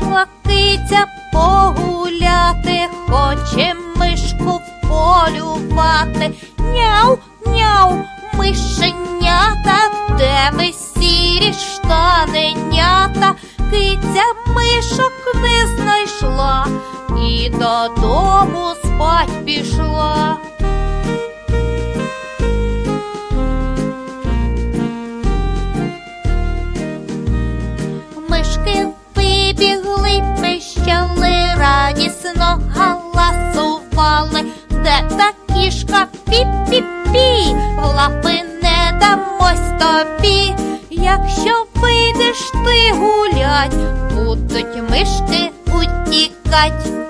Вийшла погуляти, хоче мишку полювати. Няу, няу, мишенята, де ви сірі штаненята, киця мишок не знайшла і додому спать пішла. Пищали, радісно галасували, де та кішка пі-пі-пі, лапи не дамось тобі. Якщо вийдеш ти гулять, будуть мишки утікать.